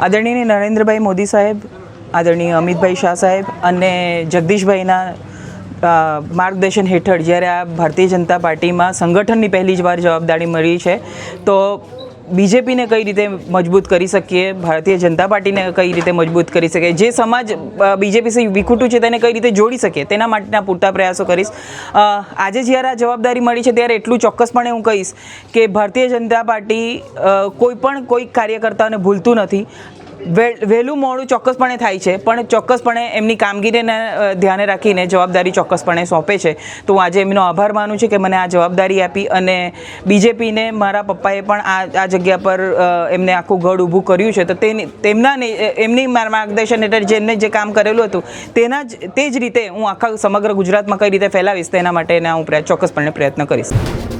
આદરણીય નરેન્દ્રભાઈ મોદી સાહેબ, આદરણીય અમિતભાઈ શાહ સાહેબ અને જગદીશભાઈના માર્ગદર્શન હેઠળ જ્યારે આ ભારતીય જનતા પાર્ટીમાં સંગઠનની પહેલી જ વાર જવાબદારી મળી છે, તો બીજેપીને કઈ રીતે મજબૂત કરી શકીએ? ભારતીય જનતા પાર્ટીને કઈ રીતે મજબૂત કરી શકીએ? જે સમાજ બીજેપી વિખૂટું છે તેને કઈ રીતે જોડી શકીએ? તેના માટેના પૂરતા પ્રયાસો કરીશ. આજે જ્યારે આ જવાબદારી મળી છે ત્યારે એટલું ચોક્કસપણે હું કહીશ કે ભારતીય જનતા પાર્ટી કોઈ પણ કોઈ કાર્યકર્તાને ભૂલતું નથી. વહેલું મોડું ચોક્કસપણે થાય છે, પણ ચોક્કસપણે એમની કામગીરીને ધ્યાને રાખીને જવાબદારી ચોક્કસપણે સોંપે છે. તો હું આજે એમનો આભાર માનું છું કે મને આ જવાબદારી આપી અને બીજેપીને મારા પપ્પાએ પણ આ આ જગ્યા પર એમને આખું ગઢ ઊભું કર્યું છે. તો તેમના એમની માર્ગદર્શન હેઠળ જેમને જે કામ કરેલું હતું, તેના જ, તે જ રીતે હું આખા સમગ્ર ગુજરાતમાં કઈ રીતે ફેલાવીશ તેના માટેના હું ચોક્કસપણે પ્રયત્ન કરીશ.